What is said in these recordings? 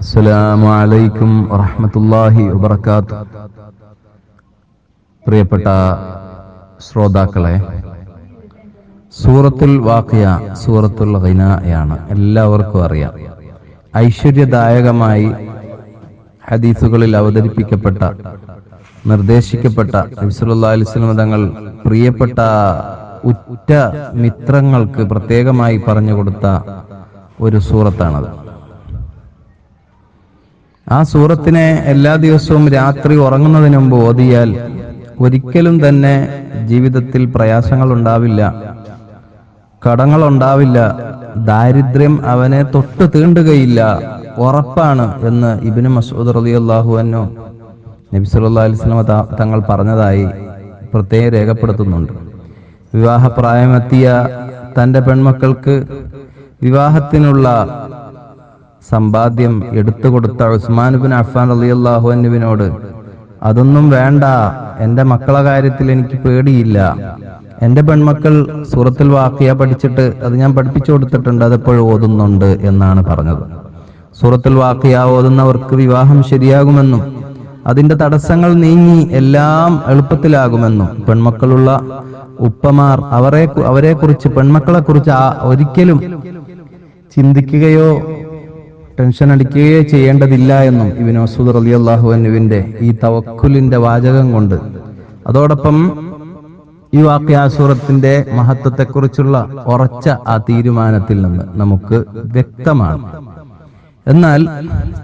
അസ്സലാമു അലൈക്കും വറഹ്മത്തുള്ളാഹി വബർക്കാത്ത് പ്രിയപ്പെട്ട ശ്രോതാക്കളെ സൂറത്തുൽ വാക്കിയ സൂറത്തുൽ ഖിനായാണ് എല്ലാവർക്കും അറിയാം. ഐശ്വര്യദായകമായി ഹദീസുകളിൽ അവതരിപ്പിക്കപ്പെട്ട നിർദ്ദേശിക്കപ്പെട്ട നബിസല്ലാ തങ്ങൾ പ്രിയപ്പെട്ട ഉറ്റ മിത്രങ്ങൾക്ക് പ്രത്യേകമായി പറഞ്ഞു കൊടുത്ത ഒരു സൂറത്താണത്. ആ സൂറത്തിനെ എല്ലാ ദിവസവും രാത്രി ഉറങ്ങുന്നതിന് മുമ്പ് ഓതിയാൽ ഒരിക്കലും തന്നെ ജീവിതത്തിൽ പ്രയാസങ്ങൾ ഉണ്ടാവില്ല. കടങ്ങൾ ഉണ്ടാവില്ല. ദാരിദ്ര്യം അവനെ തൊട്ട് തീണ്ടുകയില്ല. ഉറപ്പാണ് എന്ന് ഇബിന് മസൂദ് റലി അള്ളാഹു അന്നോ നബി സല്ലാ അലിസ്ലമ തങ്ങൾ പറഞ്ഞതായി പ്രത്യേകം രേഖപ്പെടുത്തുന്നുണ്ട്. വിവാഹപ്രായമെത്തിയ തന്റെ പെൺമക്കൾക്ക് വിവാഹത്തിനുള്ള സമ്പാദ്യം എടുത്തു കൊടുത്ത ഉസ്മാൻ ബിൻ അഫ്ഫാൻ റളിയല്ലാഹു അൻഹുവിനോട് അതൊന്നും വേണ്ട എന്റെ മക്കളെ കാര്യത്തിൽ എനിക്ക് പേടിയില്ല. എന്റെ പെൺമക്കൾ സൂറത്തിൽ വാക്കിയ പഠിച്ചിട്ട് അത് ഞാൻ പഠിപ്പിച്ചു കൊടുത്തിട്ടുണ്ട് അതെപ്പോഴും ഓതുന്നുണ്ട് എന്നാണ് പറഞ്ഞത്. സൂറത്തിൽ വാക്കിയ ഓതുന്നവർക്ക് വിവാഹം ശരിയാകുമെന്നും അതിന്റെ തടസ്സങ്ങൾ നീങ്ങി എല്ലാം എളുപ്പത്തിലാകുമെന്നും പെൺമക്കളുള്ള ഉപ്പമാർ അവരെ അവരെ കുറിച്ച് പെൺമക്കളെ കുറിച്ച് ഒരിക്കലും ചിന്തിക്കുകയോ ടെൻഷൻ അടിക്കുകയേ ചെയ്യേണ്ടതില്ല എന്നും ഇബിൻ മസൂദ് അലി അള്ളാഹു അനുവിന്റെ ഈ തവക്കുലിന്റെ വാചകം കൊണ്ട്. അതോടൊപ്പം ഈ വാക്യാസൂറത്തിന്റെ മഹത്വത്തെക്കുറിച്ചുള്ള ഉറച്ച ആ തീരുമാനത്തിൽ നിന്ന് നമുക്ക് വ്യക്തമാണ്. എന്നാൽ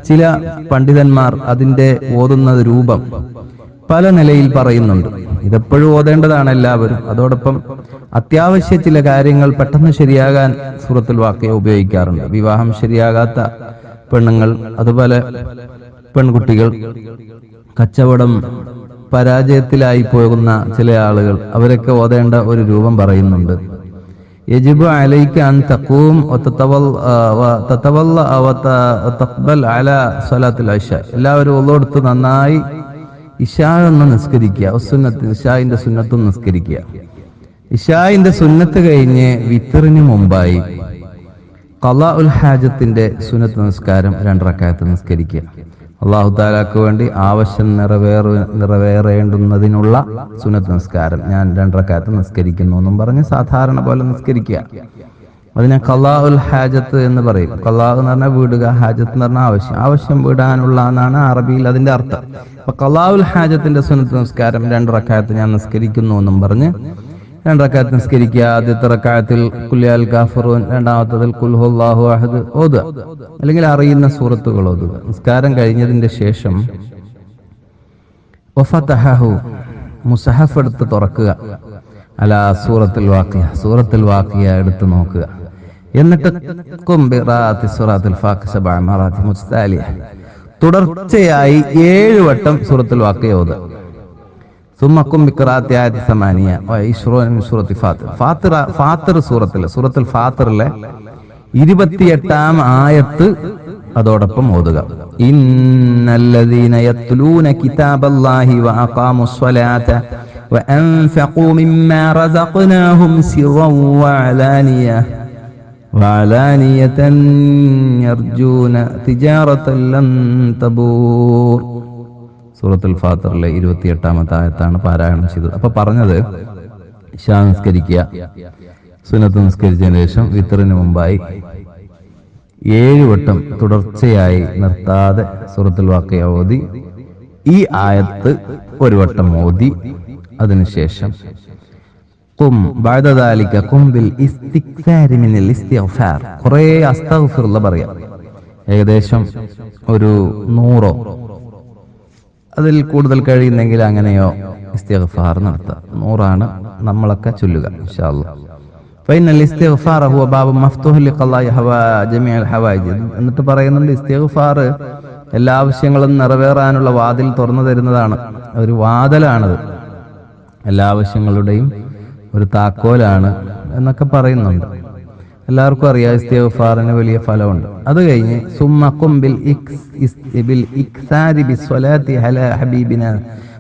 ചില പണ്ഡിതന്മാർ അതിന്റെ ഓതുന്ന രൂപം പല നിലയിൽ പറയുന്നുണ്ട്. ഇതെപ്പോഴും ഓതേണ്ടതാണ് എല്ലാവരും. അതോടൊപ്പം അത്യാവശ്യ ചില കാര്യങ്ങൾ പെട്ടെന്ന് ശരിയാകാൻ സൂറത്തുൽ വാക്കിയെ ഉപയോഗിക്കാറുണ്ട്. വിവാഹം ശരിയാകാത്ത പെണ്ണുങ്ങൾ അതുപോലെ പെൺകുട്ടികൾ. കച്ചവടം പരാജയത്തിലായി പോകുന്ന ചില ആളുകൾ അവരൊക്കെ ഓതേണ്ട ഒരു രൂപം പറയുന്നുണ്ട്. യജിബു അലൈക്ക് അൻ തഖൂം തഖബൽ അല സ്വലാത്തുൽ ഇശ എല്ലാവരും ഒള്ളോടുത്ത് നന്നായി ഇഷാ ഒന്ന് നിസ്കരിക്കുക. സുന്നത്ത് ഇഷായിന്റെ സുന്നത്തും നിസ്കരിക്കുക. ഇഷായിന്റെ സുന്നത്ത് കഴിഞ്ഞ് വിത്തറിന് മുമ്പായി കലാ ഉൽ ഹാജത്തിന്റെ സുനത്ത് നമസ്കാരം രണ്ടറക്കായത്ത് നിസ്കരിക്കുക. അള്ളാഹു താലാക്ക് വേണ്ടി ആവശ്യം നിറവേറ നിറവേറേണ്ടുന്നതിനുള്ള സുനത്ത് നമസ്കാരം ഞാൻ രണ്ടറക്കായത്ത് നിസ്കരിക്കുന്നു എന്നും പറഞ്ഞ് സാധാരണ പോലെ നിസ്കരിക്കുക. അതിനെ കലാ ഉൽ ഹാജത്ത് എന്ന് പറയും. കലാ എന്ന് പറഞ്ഞാൽ വീടുക ഹാജത്ത് എന്ന് പറഞ്ഞാൽ ആവശ്യം. ആവശ്യം വീടാനുള്ള എന്നാണ് അറബിയിൽ അതിന്റെ അർത്ഥം. അപ്പൊ കലാ ഉൽ ഹാജത്തിന്റെ സുനത്ത് നമസ്കാരം രണ്ടറക്കായത്ത് ഞാൻ നിസ്കരിക്കുന്നു എന്നും പറഞ്ഞ് രണ്ടറക്കാലത്ത് നിസ്കരിക്കുക. ആദ്യത്തെ റക്കായത്തിൽ കുല്യാൽ കാഫറൂൻ രണ്ടാമത്തതിൽ കുൽഹുല്ലാഹു അഹദ് ഓതുക. അല്ലെങ്കിൽ അറിയുന്ന സൂറത്തുകൾ ഓതുക. നിസ്കാരം കഴിഞ്ഞതിന്റെ ശേഷം മുസഹഫ് എടുത്ത് തുറക്കുക. അല സൂറത്തിൽ വാക്കിയ സൂറത്തിൽ വാക്കിയ എടുത്ത് നോക്കുക. എന്നിട്ട് തുടർച്ചയായി ഏഴ് വട്ടം സൂറത്തിൽ വാക്കിയ ഓതുക. സുമ്മക്കും ബിക്രാത്തി ആയത്തി സമാനിയ സൂറത്തി ഫാത്തിർ ഫാത്തിർ ഫാത്തിർ സൂറത്തിലെ സൂറത്തിൽ ഫാത്തിറിലെ ഇരുപത്തിയെട്ടാം ആയത്ത് അതോടൊപ്പം ഓതുക ഇന്നല്ലദീന യത്ലൂന കിതാബല്ലാഹി വഅഖാമു സ്വലാത്ത وأنفقوا مما رزقناهم سرا وعلانية وعلانية يرجون تجارة لن تبور സൂറത്തുൽ ഫാത്തറിലെ ഇരുപത്തിയെട്ടാമത്തെ ആയത്താണ് പാരായണം ചെയ്തത്. അപ്പൊ പറഞ്ഞത് ഇഷാ നിസ്കരിക്കുക സുനത്ത് നിസ്കരിച്ചതിന് ശേഷം വിത്തറിന് മുമ്പായി ഏഴ് വട്ടം തുടർച്ചയായി നിർത്താതെ സൂറത്തുൽ വാക്കയ ഓതി ഈ ആയത്ത് ഒരു വട്ടം ഓതി അതിനുശേഷം കും ഇസ്തിഗ്ഫാർ. കുറേ അസ്തഗ്ഫിറുള്ള പറയാം. ഏകദേശം ഒരു നൂറോ അതിൽ കൂടുതൽ കഴിയുന്നെങ്കിൽ അങ്ങനെയോ? ഇസ്തിഗ്ഫാർ നടത്തുക നൂറാണ് നമ്മളൊക്കെ ചൊല്ലുക എന്നിട്ട് പറയുന്നുണ്ട് ഇസ്തിഗ്ഫാർ എല്ലാ ആവശ്യങ്ങളും നിറവേറാനുള്ള വാതിൽ തുറന്നു തരുന്നതാണ്. ഒരു വാതിലാണത്. എല്ലാ ആവശ്യങ്ങളുടെയും ഒരു താക്കോലാണ് എന്നൊക്കെ പറയുന്നുണ്ട്. എല്ലാവർക്കും അറിയാം ഇസ്തിഗ്ഫാറിന് വലിയ ഫലമുണ്ട്. അത് കഴിഞ്ഞ് ബിൽ ഇക്സ് ഇക്സാരി ബി സ്വലാത്തി ഹല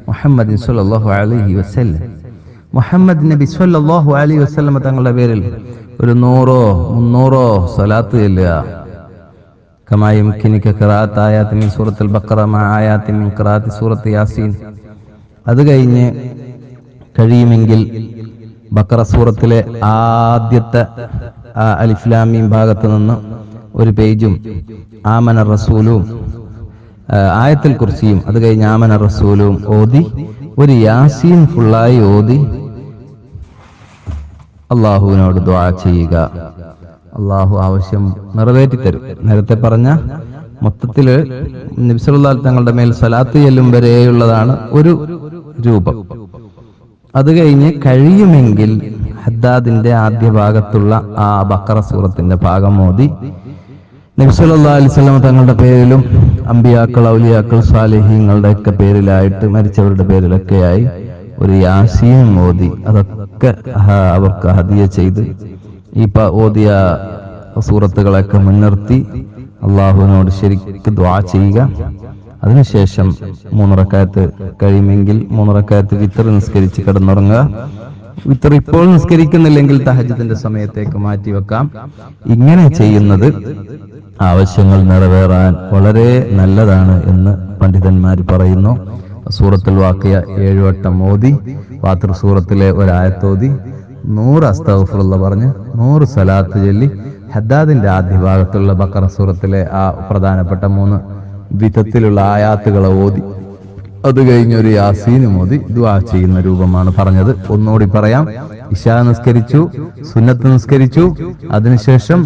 മുഹമ്മദ് അലൈഹി വസല്ലം. മുഹമ്മദ് നബി സല്ലല്ലാഹു അലൈഹി വസല്ലം തങ്ങളുടെ പേരിൽ ഒരു നൂറോ മുന്നൂറോ സ്വലാത്ത് ചെല്ലുക. കമായും കിനിക്ക് ഖിറാത്ത് ആയാത്തിൻ സൂറത്തുൽ ബക്രമ ആയാത്തിൻ ഖിറാത്ത് സൂറത്ത് യാസീൻ. അത് കഴിഞ്ഞ് കഴിയുമെങ്കിൽ ബക്ര സൂറത്തിലെ ആദ്യത്തെ അലിഫ്ലാമീം ഭാഗത്ത് നിന്ന് ഒരു പേജും ആമന റസൂലും ആയത്തിൽ കുറിച്ചിയും അത് കഴിഞ്ഞ് ആമന റസൂലും ഓതി ഒരു യാസീൻ ഫുള്ളായി ഓതി. അള്ളാഹുവിനോട് ദ്വാ ചെയ്യുക. അള്ളാഹു ആവശ്യം നിറവേറ്റി തരും. നേരത്തെ പറഞ്ഞ മൊത്തത്തിൽ നിബ്സലാൽ തങ്ങളുടെ മേൽ സലാത്ത് ചെല്ലും വരെയുള്ളതാണ് ഒരു രൂപം. അത് കഴിഞ്ഞ് കഴിയുമെങ്കിൽ ഹദ്ദാദിന്റെ ആദ്യ ഭാഗത്തുള്ള ആ ബക്കറ സൂറത്തിന്റെ ഭാഗം മോദി നബിസല്ലാ അലിസ്ലാം തങ്ങളുടെ പേരിലും അമ്പിയാക്കൾ ഔലിയാക്കൾ സാലിഹ്യങ്ങളുടെ ഒക്കെ പേരിലായിട്ട് മരിച്ചവരുടെ പേരിലൊക്കെയായി ഒരു യാസീൻ മോദി അതൊക്കെ അവർക്ക് ഹദിയ ചെയ്ത് ഈ ഓതിയ സൂറത്തുകളൊക്കെ മുൻനിർത്തി അള്ളാഹുവിനോട് ശരിക്ക് ദ്വാ ചെയ്യുക. അതിനുശേഷം മൂന്നിറക്കായത്ത് കഴിയുമെങ്കിൽ മൂന്നിറക്കായത്ത് വിത്തർ നിസ്കരിച്ച് കിടന്നുറങ്ങുക. വിത്തർ ഇപ്പോൾ നിസ്കരിക്കുന്നില്ലെങ്കിൽ തഹജത്തിന്റെ സമയത്തേക്ക് മാറ്റിവെക്കാം. ഇങ്ങനെ ചെയ്യുന്നത് ആവശ്യങ്ങൾ നിറവേറാൻ വളരെ നല്ലതാണ് എന്ന് പണ്ഡിതന്മാർ പറയുന്നു. സൂറത്തിൽ വാക്കിയ ഏഴുവട്ടം ഓതി വാത്തർ സൂറത്തിലെ ഒരായത്തോതി നൂറ് അസ്തഫുള്ള പറഞ്ഞ് നൂറ് സലാത്ത് ചൊല്ലി ഹദ്ദാദിന്റെ ആദ്യ ഭാഗത്തുള്ള ബക്കറ സൂറത്തിലെ ആ പ്രധാനപ്പെട്ട മൂന്ന് വിധത്തിലുള്ള ആയാത്തുകളെ ഓതി. അത് കഴിഞ്ഞൊരു യാസീന് മോദി ദുആ ചെയ്യുന്ന രൂപമാണ് പറഞ്ഞത്. ഒന്നുകൂടി പറയാം. ഇഷ നിസ്കരിച്ചു സുന്നത്ത് നിസ്കരിച്ചു അതിനുശേഷം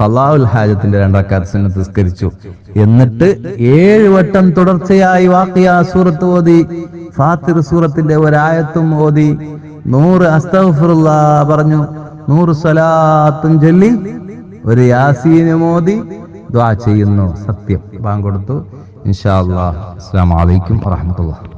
കലാവുൽ ഹാജത്തിന്റെ രണ്ടക്കാത്ത് സുന്നത്ത് നിസ്കരിച്ചു. എന്നിട്ട് ഏഴ് വട്ടം തുടർച്ചയായി വാക്കിയ സൂറത്ത് ഓതി ഫാത്തിർ സൂറത്തിന്റെ ഒരായത്തും ഓതി നൂറ് അസ്തഫുറുള്ള പറഞ്ഞു നൂറ് സ്വലാത്തും ചൊല്ലി ഒരു യാസീന് ഓതി ദ്വാ ചെയ്യുന്നു. സത്യം. ബാങ്ക് കൊടുത്തു. ഇൻഷാ അല്ലാഹ്. അസ്സലാമു അലൈക്കും വറഹ്മത്തുള്ളാഹി.